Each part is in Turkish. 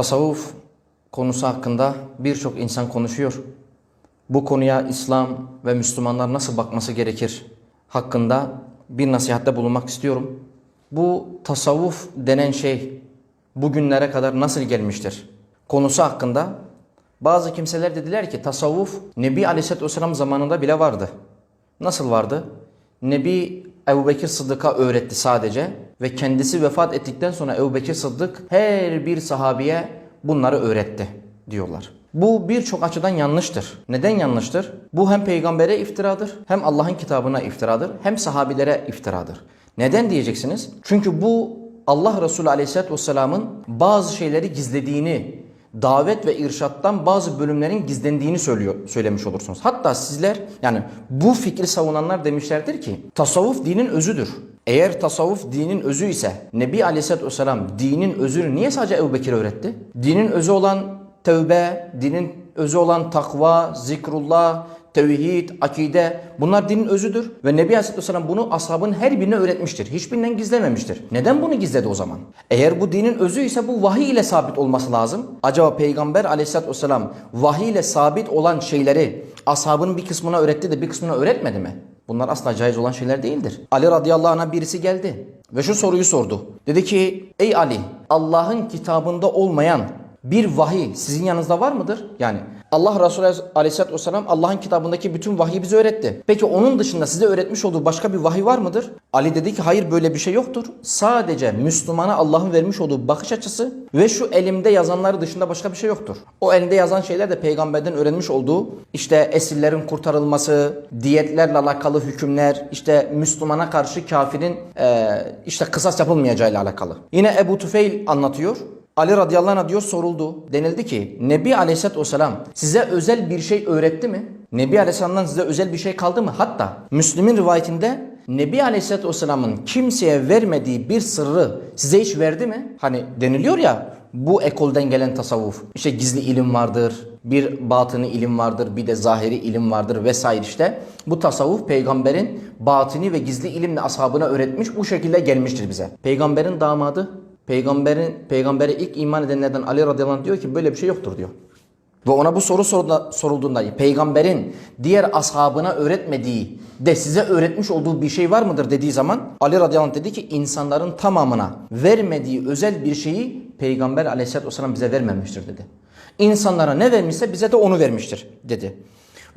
Tasavvuf konusu hakkında birçok insan konuşuyor. Bu konuya İslam ve Müslümanlar nasıl bakması gerekir hakkında bir nasihatte bulunmak istiyorum. Bu tasavvuf denen şey bugünlere kadar nasıl gelmiştir? Konusu hakkında bazı kimseler dediler ki tasavvuf Nebi Aleyhisselatü Vesselam zamanında bile vardı. Nasıl vardı? Nebi Ebu Bekir Sıddık'a öğretti sadece ve kendisi vefat ettikten sonra Ebu Bekir Sıddık her bir sahabiye bunları öğretti diyorlar. Bu birçok açıdan yanlıştır. Neden yanlıştır? Bu hem peygambere iftiradır, hem Allah'ın kitabına iftiradır, hem sahabilere iftiradır. Neden diyeceksiniz? Çünkü bu Allah Resulü Aleyhisselatü Vesselam'ın bazı şeyleri gizlediğini, davet ve irşattan bazı bölümlerin gizlendiğini söylüyor, söylemiş olursunuz. Hatta sizler yani bu fikri savunanlar demişlerdir ki tasavvuf dinin özüdür. Eğer tasavvuf dinin özü ise Nebi Aleyhisselatü Vesselam dinin özünü niye sadece Ebu Bekir öğretti? Dinin özü olan tevbe, dinin özü olan takva, zikrullah, tevhid, akide bunlar dinin özüdür. Ve Nebi Aleyhisselatü Vesselam bunu ashabın her birine öğretmiştir. Hiçbirinden gizlememiştir. Neden bunu gizledi o zaman? Eğer bu dinin özü ise bu vahiy ile sabit olması lazım. Acaba Peygamber Aleyhisselatü Vesselam vahiy ile sabit olan şeyleri ashabının bir kısmına öğretti de bir kısmına öğretmedi mi? Bunlar asla caiz olan şeyler değildir. Ali radıyallahu anh'a birisi geldi ve şu soruyu sordu. Dedi ki ey Ali Allah'ın kitabında olmayan bir vahiy sizin yanınızda var mıdır? Yani Allah Resulü Aleyhisselatü Vesselam Allah'ın kitabındaki bütün vahyi bize öğretti. Peki onun dışında size öğretmiş olduğu başka bir vahiy var mıdır? Ali dedi ki hayır böyle bir şey yoktur. Sadece Müslümana Allah'ın vermiş olduğu bakış açısı ve şu elimde yazanları dışında başka bir şey yoktur. O elinde yazan şeyler de peygamberden öğrenmiş olduğu işte esirlerin kurtarılması, diyetlerle alakalı hükümler, işte Müslümana karşı kafirin işte kısas yapılmayacağıyla alakalı. Yine Ebu Tüfeil anlatıyor. Ali radıyallahu anh diyor soruldu. Denildi ki Nebi aleyhissalatü vesselam size özel bir şey öğretti mi? Nebi aleyhisselamdan size özel bir şey kaldı mı? Hatta Müslüm'ün rivayetinde Nebi aleyhissalatü vesselamın kimseye vermediği bir sırrı size hiç verdi mi? Hani deniliyor ya bu ekolden gelen tasavvuf. İşte gizli ilim vardır, bir batını ilim vardır, bir de zahiri ilim vardır vesaire işte. Bu tasavvuf peygamberin batini ve gizli ilimle ashabına öğretmiş bu şekilde gelmiştir bize. Peygamberin damadı Peygamberin peygambere ilk iman edenlerden Ali radıyallahu anh diyor ki böyle bir şey yoktur diyor. Ve ona bu soru sorulduğunda, peygamberin diğer ashabına öğretmediği de size öğretmiş olduğu bir şey var mıdır dediği zaman Ali radıyallahu anh dedi ki insanların tamamına vermediği özel bir şeyi peygamber aleyhissalatü vesselam bize vermemiştir dedi. İnsanlara ne vermişse bize de onu vermiştir dedi.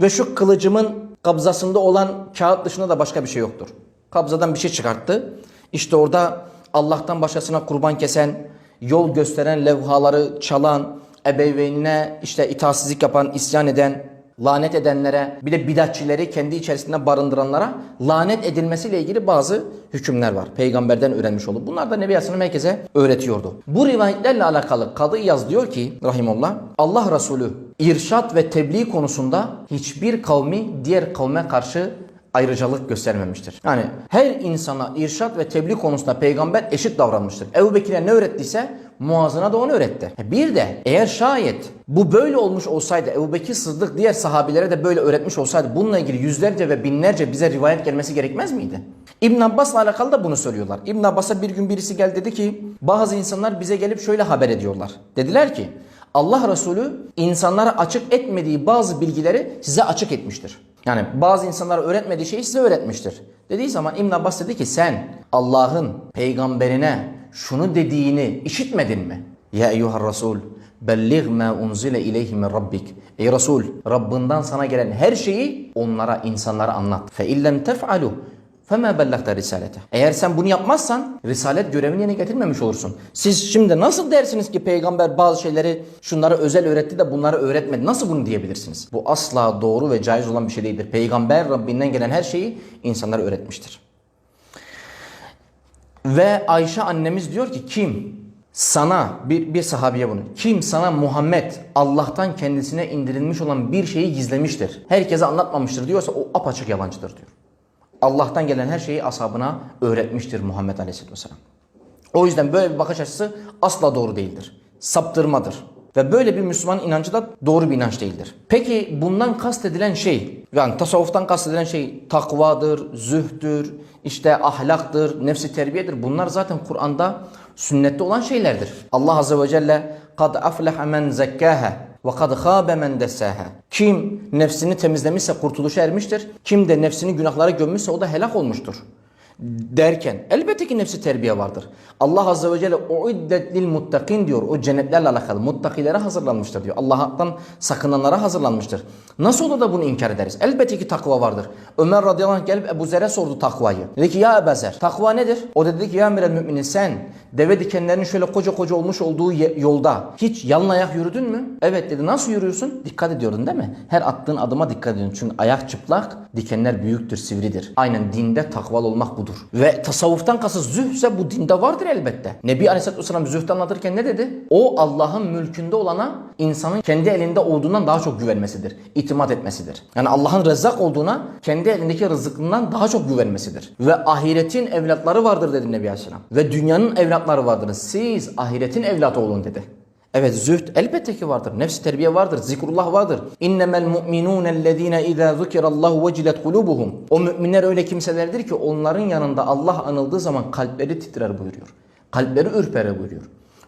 Ve şu kılıcımın kabzasında olan kağıt dışında da başka bir şey yoktur. Kabzadan bir şey çıkarttı. İşte orada Allah'tan başkasına kurban kesen, yol gösteren levhaları çalan, ebeveynine işte itaatsizlik yapan, isyan eden, lanet edenlere, bir de bidatçileri kendi içerisinde barındıranlara lanet edilmesiyle ilgili bazı hükümler var. Peygamberden öğrenmiş olup. Bunlar da Nebi Aleyhisselam herkese öğretiyordu. Bu rivayetlerle alakalı Kadı yaz diyor ki rahimullah Allah Resulü irşat ve tebliğ konusunda hiçbir kavmi diğer kavme karşı ayrıcalık göstermemiştir. Yani her insana irşat ve tebliğ konusunda peygamber eşit davranmıştır. Ebu Bekir'e ne öğrettiyse Muaz'ına da onu öğretti. Bir de eğer şayet bu böyle olmuş olsaydı Ebu Bekir Sıddık diğer sahabilere de böyle öğretmiş olsaydı bununla ilgili yüzlerce ve binlerce bize rivayet gelmesi gerekmez miydi? İbn Abbas'la alakalı da bunu söylüyorlar. İbn Abbas'a bir gün birisi geldi dedi ki bazı insanlar bize gelip şöyle haber ediyorlar. Dediler ki Allah Resulü insanlara açık etmediği bazı bilgileri size açık etmiştir. Yani bazı insanlara öğretmediği şeyi size öğretmiştir. Dediği zaman İbn Abbas dedi ki sen Allah'ın peygamberine şunu dediğini işitmedin mi? Ya eyyuhar Resul bellig ma unzile ileyhi min rabbik. Ey Resul Rabbinden sana gelen her şeyi onlara insanlara anlat. Fe illem tef'alu فَمَا بَلَّغْتَ risalete. Eğer sen bunu yapmazsan risalet görevini yerine getirmemiş olursun. Siz şimdi nasıl dersiniz ki peygamber bazı şeyleri şunlara özel öğretti de bunları öğretmedi? Nasıl bunu diyebilirsiniz? Bu asla doğru ve caiz olan bir şey değildir. Peygamber Rabbinden gelen her şeyi insanlara öğretmiştir. Ve Ayşe annemiz diyor ki kim sana bir, bir sahabiye bunu kim sana Muhammed Allah'tan kendisine indirilmiş olan bir şeyi gizlemiştir. Herkese anlatmamıştır diyorsa o apaçık yalancıdır diyor. Allah'tan gelen her şeyi ashabına öğretmiştir Muhammed Aleyhisselatü Vesselam. O yüzden böyle bir bakış açısı asla doğru değildir. Saptırmadır. Ve böyle bir Müslüman inancı da doğru bir inanç değildir. Peki bundan kastedilen şey, yani tasavvuftan kastedilen şey takvadır, zühdür, işte ahlaktır, nefsi terbiyedir. Bunlar zaten Kur'an'da sünnette olan şeylerdir. Allah Azze ve Celle kad aflaha men zekkaha kad khâbe men dessâha. Kim nefsini temizlemişse kurtuluşa ermiştir. Kim de nefsini günahlara gömmüşse o da helak olmuştur derken elbette ki nefsi terbiye vardır. Allah Azze ve Celle uiddet lil muttakin diyor. O cennetlerle alakalı muttakilere hazırlanmıştır diyor. Allah'tan sakınanlara hazırlanmıştır. Nasıl olur da bunu inkar ederiz? Elbette ki takva vardır. Ömer radıyallahu anh gelip Ebu Zer'e sordu takvayı. Dedi ki ya Ebu Zer takva nedir? O dedi ki ya emrel müminin sen deve dikenlerinin şöyle koca koca olmuş olduğu yolda hiç yalın ayak yürüdün mü? Evet dedi. Nasıl yürüyorsun? Dikkat ediyordun değil mi? Her attığın adıma dikkat ediyorsun. Çünkü ayak çıplak, dikenler büyüktür, sivridir. Aynen dinde takvalı olmak budur. Ve tasavvuftan kasıt zühse bu dinde vardır elbette. Nebi Aleyhisselatü Vesselam zühd anlatırken ne dedi? O Allah'ın mülkünde olana insanın kendi elinde olduğundan daha çok güvenmesidir. İtimat etmesidir. Yani Allah'ın rezzak olduğuna kendi elindeki rızkından daha çok güvenmesidir. Ve ahiretin evlatları vardır dedi Nebi Aleyhisselam. Ve dünyanın evlatları vardır. Siz ahiretin evlatı olun dedi. Evet zühd elbette ki vardır. Nefs terbiye vardır. Zikrullah vardır. İnnemel mu'minûne ellezîne izâ zükirallahu vecilet kulubuhum. O müminler öyle kimselerdir ki onların yanında Allah anıldığı zaman kalpleri titrer buyuruyor. Kalpleri ürperir buyuruyor.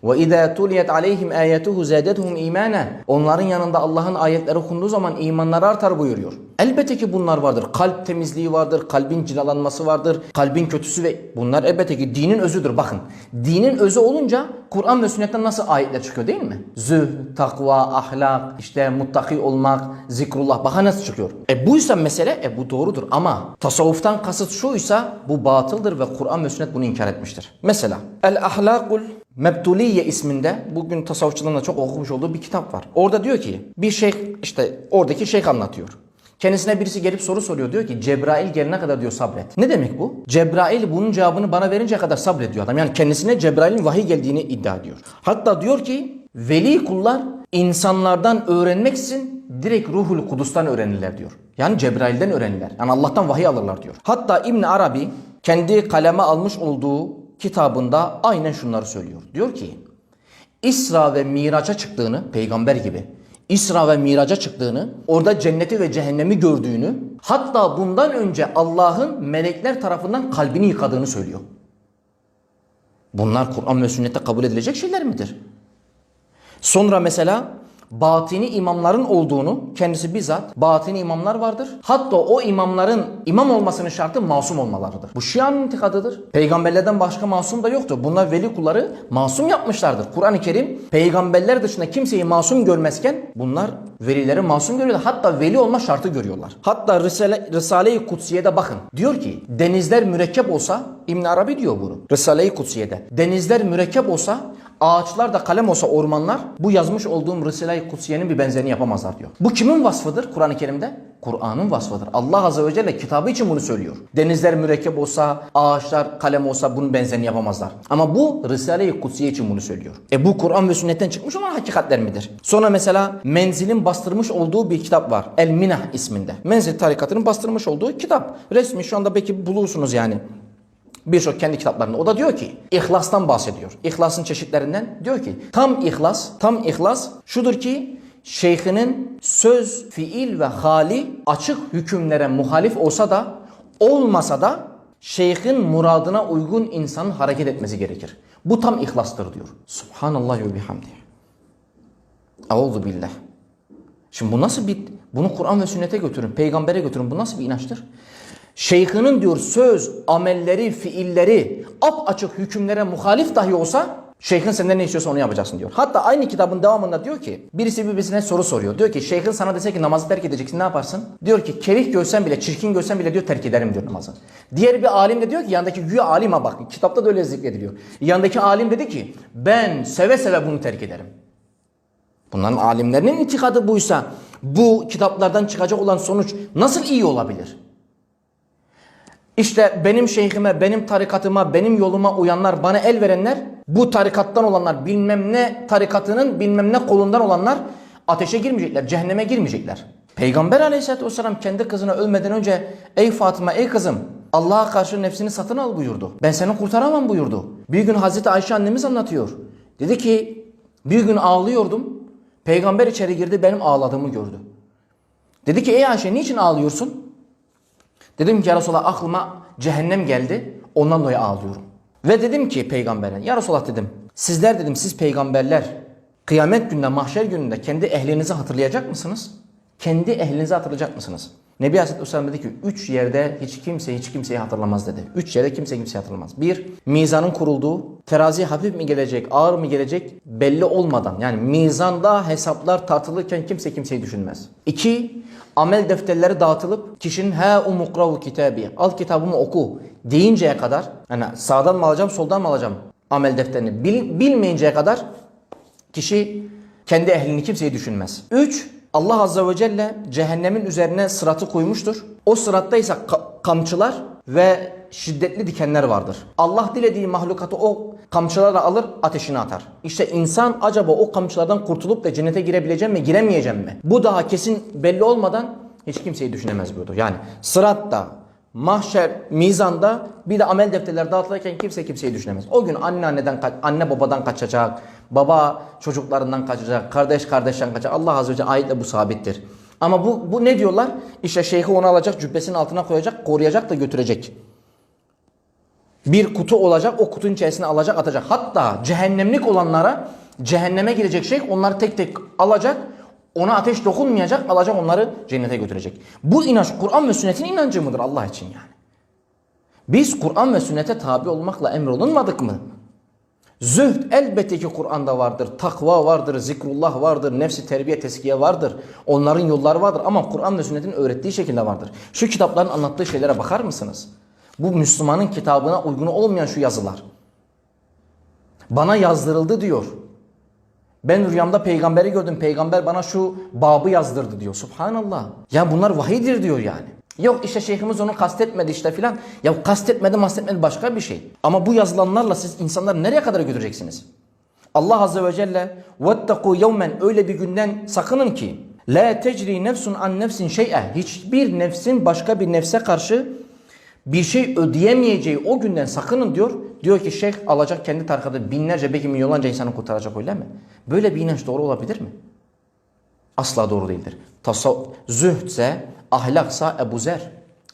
Ve izâ tuliyet aleyhim âyetuhu zâdethum imâne. Onların yanında Allah'ın ayetleri okunduğu zaman imanları artar buyuruyor. Elbette ki bunlar vardır. Kalp temizliği vardır, kalbin cilalanması vardır, kalbin kötüsü ve bunlar elbette ki dinin özüdür. Bakın dinin özü olunca Kur'an ve sünnetten nasıl ayetler çıkıyor değil mi? Züh, takva, ahlak, işte muttaki olmak, zikrullah. Bakın nasıl çıkıyor. E buysa mesele, e bu doğrudur ama tasavvuftan kasıt şuysa bu batıldır ve Kur'an ve sünnet bunu inkar etmiştir. Mesela El Ahlakul Mebtuliye isminde bugün tasavvufçuların da çok okumuş olduğu bir kitap var. Orada diyor ki bir şeyh işte oradaki şeyh anlatıyor. Kendisine birisi gelip soru soruyor. Diyor ki Cebrail gelene kadar diyor sabret. Ne demek bu? Cebrail bunun cevabını bana verince kadar sabrediyor adam. Yani kendisine Cebrail'in vahiy geldiğini iddia ediyor. Hatta diyor ki veli kullar insanlardan öğrenmek için direkt ruhul kudustan öğrenirler diyor. Yani Cebrail'den öğrenirler. Yani Allah'tan vahiy alırlar diyor. Hatta İbn Arabi kendi kaleme almış olduğu kitabında aynen şunları söylüyor. Diyor ki İsra ve Miraç'a çıktığını peygamber gibi İsra ve Miraç'a çıktığını, orada cenneti ve cehennemi gördüğünü, hatta bundan önce Allah'ın melekler tarafından kalbini yıkadığını söylüyor. Bunlar Kur'an ve sünnette kabul edilecek şeyler midir? Sonra mesela batini imamların olduğunu kendisi bizzat batini imamlar vardır. Hatta o imamların imam olmasının şartı masum olmalarıdır. Bu Şia'nın intikadıdır. Peygamberlerden başka masum da yoktur. Bunlar veli kulları masum yapmışlardır. Kur'an-ı Kerim peygamberler dışında kimseyi masum görmezken bunlar velileri masum görüyorlar. Hatta veli olma şartı görüyorlar. Hatta Risale- Risale-i Kutsiye'de bakın. Diyor ki denizler mürekkep olsa İbn Arabi diyor bunu. Risale-i Kutsiye'de. Denizler mürekkep olsa Ağaçlar da kalem olsa ormanlar bu yazmış olduğum Risale-i Kutsiye'nin bir benzerini yapamazlar diyor. Bu kimin vasfıdır Kur'an-ı Kerim'de? Kur'an'ın vasfıdır. Allah Azze ve Celle kitabı için bunu söylüyor. Denizler mürekkep olsa, ağaçlar kalem olsa bunun benzerini yapamazlar. Ama bu Risale-i Kutsiye için bunu söylüyor. E bu Kur'an ve sünnetten çıkmış olan hakikatler midir? Sonra mesela Menzil'in bastırmış olduğu bir kitap var. El Minah isminde. Menzil tarikatının bastırmış olduğu kitap. Resmi şu anda belki bulursunuz yani birçok kendi kitaplarında. O da diyor ki ihlastan bahsediyor. İhlasın çeşitlerinden diyor ki tam ihlas, tam ihlas şudur ki şeyhinin söz, fiil ve hali açık hükümlere muhalif olsa da olmasa da şeyhin muradına uygun insanın hareket etmesi gerekir. Bu tam ihlastır diyor. Subhanallah ve bihamdi. Euzu billah. Şimdi bu nasıl bir bunu Kur'an ve sünnete götürün, peygambere götürün. Bu nasıl bir inançtır? Şeyhinin diyor söz, amelleri, fiilleri ap açık hükümlere muhalif dahi olsa şeyhin senden ne istiyorsa onu yapacaksın diyor. Hatta aynı kitabın devamında diyor ki birisi birbirine soru soruyor. Diyor ki şeyhin sana dese ki namazı terk edeceksin ne yaparsın? Diyor ki kerih görsen bile çirkin görsen bile diyor terk ederim diyor namazı. Diğer bir alim de diyor ki yandaki güya alime bak kitapta da öyle zikrediliyor. Yandaki alim dedi ki ben seve seve bunu terk ederim. Bunların alimlerinin itikadı buysa bu kitaplardan çıkacak olan sonuç nasıl iyi olabilir? İşte benim şeyhime, benim tarikatıma, benim yoluma uyanlar, bana el verenler, bu tarikattan olanlar, bilmem ne tarikatının bilmem ne kolundan olanlar ateşe girmeyecekler, cehenneme girmeyecekler. Peygamber aleyhissalatü vesselam kendi kızına ölmeden önce ey Fatıma, ey kızım Allah'a karşı nefsini satın al buyurdu. Ben seni kurtaramam buyurdu. Bir gün Hazreti Ayşe annemiz anlatıyor. Dedi ki bir gün ağlıyordum. Peygamber içeri girdi benim ağladığımı gördü. Dedi ki ey Ayşe niçin ağlıyorsun? Dedim ki ya Resulallah aklıma cehennem geldi. Ondan dolayı ağlıyorum. Ve dedim ki peygambere ya Resulallah dedim. Sizler dedim siz peygamberler Kıyamet gününde, mahşer gününde kendi ehlinizi hatırlayacak mısınız? Kendi ehlinizi hatırlayacak mısınız? Nebi Aleyhisselam dedi ki üç yerde hiç kimse hiç kimseyi hatırlamaz dedi. Üç yerde kimse kimseyi hatırlamaz. Bir, mizanın kurulduğu, terazi hafif mi gelecek, ağır mı gelecek belli olmadan. Yani mizanda hesaplar tartılırken kimse kimseyi düşünmez. İki, amel defterleri dağıtılıp kişinin he umukravu kitabi al kitabımı oku deyinceye kadar yani sağdan mı alacağım soldan mı alacağım amel defterini bil, bilmeyinceye kadar kişi kendi ehlini kimseyi düşünmez. 3. Allah Azze ve Celle cehennemin üzerine sıratı koymuştur. O sıratta ise ka- kamçılar ve şiddetli dikenler vardır. Allah dilediği mahlukatı o kamçılarla alır ateşine atar. İşte insan acaba o kamçılardan kurtulup da cennete girebilecek mi giremeyecek mi? Bu daha kesin belli olmadan hiç kimseyi düşünemez buyurdu. Yani sıratta, mahşer, mizanda bir de amel defterleri dağıtılırken kimse kimseyi düşünemez. O gün anne anneden anne babadan kaçacak, baba çocuklarından kaçacak, kardeş kardeşten kaçacak. Allah Azze ve Celle ayetle bu sabittir. Ama bu, bu ne diyorlar? İşte şeyhi onu alacak, cübbesinin altına koyacak, koruyacak da götürecek. Bir kutu olacak, o kutunun içerisine alacak, atacak. Hatta cehennemlik olanlara cehenneme girecek şey onları tek tek alacak, ona ateş dokunmayacak, alacak onları cennete götürecek. Bu inanç Kur'an ve sünnetin inancı mıdır Allah için yani? Biz Kur'an ve sünnete tabi olmakla emrolunmadık mı? Zühd elbette ki Kur'an'da vardır. Takva vardır, zikrullah vardır, nefsi terbiye, teskiye vardır. Onların yolları vardır ama Kur'an ve sünnetin öğrettiği şekilde vardır. Şu kitapların anlattığı şeylere bakar mısınız? Bu Müslümanın kitabına uygun olmayan şu yazılar. Bana yazdırıldı diyor. Ben rüyamda peygamberi gördüm. Peygamber bana şu babı yazdırdı diyor. Subhanallah. Ya bunlar vahiydir diyor yani. Yok işte şeyhimiz onu kastetmedi işte filan. Ya kastetmedi mastetmedi başka bir şey. Ama bu yazılanlarla siz insanları nereye kadar götüreceksiniz? Allah Azze ve Celle وَاتَّقُوا يَوْمًا öyle bir günden sakının ki la tecri nefsun an nefsin şey'e hiçbir nefsin başka bir nefse karşı bir şey ödeyemeyeceği o günden sakının diyor. Diyor ki şeyh alacak kendi tarikatı binlerce belki milyonlarca insanı kurtaracak öyle mi? Böyle bir inanç doğru olabilir mi? Asla doğru değildir. Tasav zühdse, ahlaksa Ebu Zer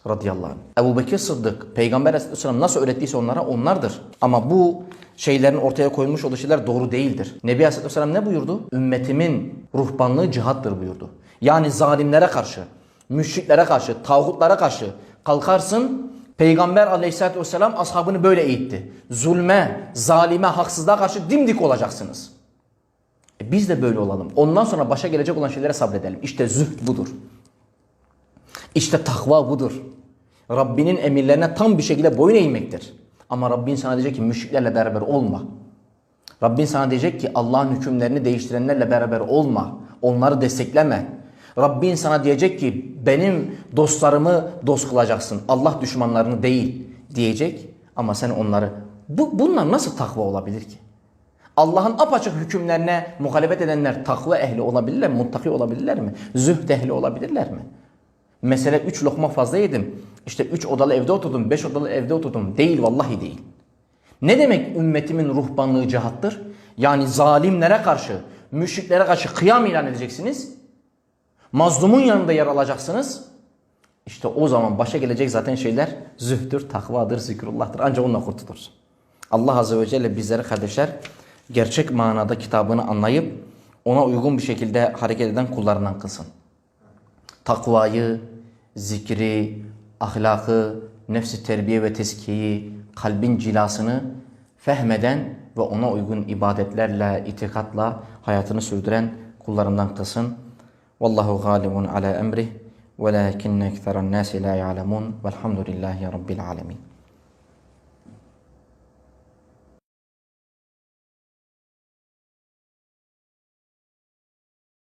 radıyallahu anh. Ebu Bekir Sıddık, Peygamber aleyhisselam nasıl öğrettiyse onlara onlardır. Ama bu şeylerin ortaya koyulmuş olduğu şeyler doğru değildir. Nebi aleyhisselam ne buyurdu? Ümmetimin ruhbanlığı cihattır buyurdu. Yani zalimlere karşı, müşriklere karşı, tağutlara karşı kalkarsın. Peygamber aleyhissalatü vesselam ashabını böyle eğitti. Zulme, zalime, haksızlığa karşı dimdik olacaksınız. E biz de böyle olalım. Ondan sonra başa gelecek olan şeylere sabredelim. İşte zühd budur. İşte takva budur. Rabbinin emirlerine tam bir şekilde boyun eğmektir. Ama Rabbin sana diyecek ki müşriklerle beraber olma. Rabbin sana diyecek ki Allah'ın hükümlerini değiştirenlerle beraber olma. Onları destekleme. Rabbin sana diyecek ki benim dostlarımı dost kılacaksın. Allah düşmanlarını değil diyecek. Ama sen onları... Bu, bunlar nasıl takva olabilir ki? Allah'ın apaçık hükümlerine muhalefet edenler takva ehli olabilirler mi? Muttaki olabilirler mi? Zühd ehli olabilirler mi? Mesele üç lokma fazla yedim. İşte üç odalı evde oturdum, beş odalı evde oturdum. Değil vallahi değil. Ne demek ümmetimin ruhbanlığı cihattır? Yani zalimlere karşı, müşriklere karşı kıyam ilan edeceksiniz. Mazlumun yanında yer alacaksınız. İşte o zaman başa gelecek zaten şeyler zühdür, takvadır, zikrullah'tır. Ancak onunla kurtulursun. Allah Azze ve Celle bizleri kardeşler gerçek manada kitabını anlayıp ona uygun bir şekilde hareket eden kullarından kılsın. Takvayı, zikri, ahlakı, nefsi terbiye ve teskiyeyi, kalbin cilasını fehmeden ve ona uygun ibadetlerle, itikatla hayatını sürdüren kullarından kılsın. Vallahu galibun ala emrih velakinne ekseran nasi la ya'lemun velhamdülillahi rabbil alemin.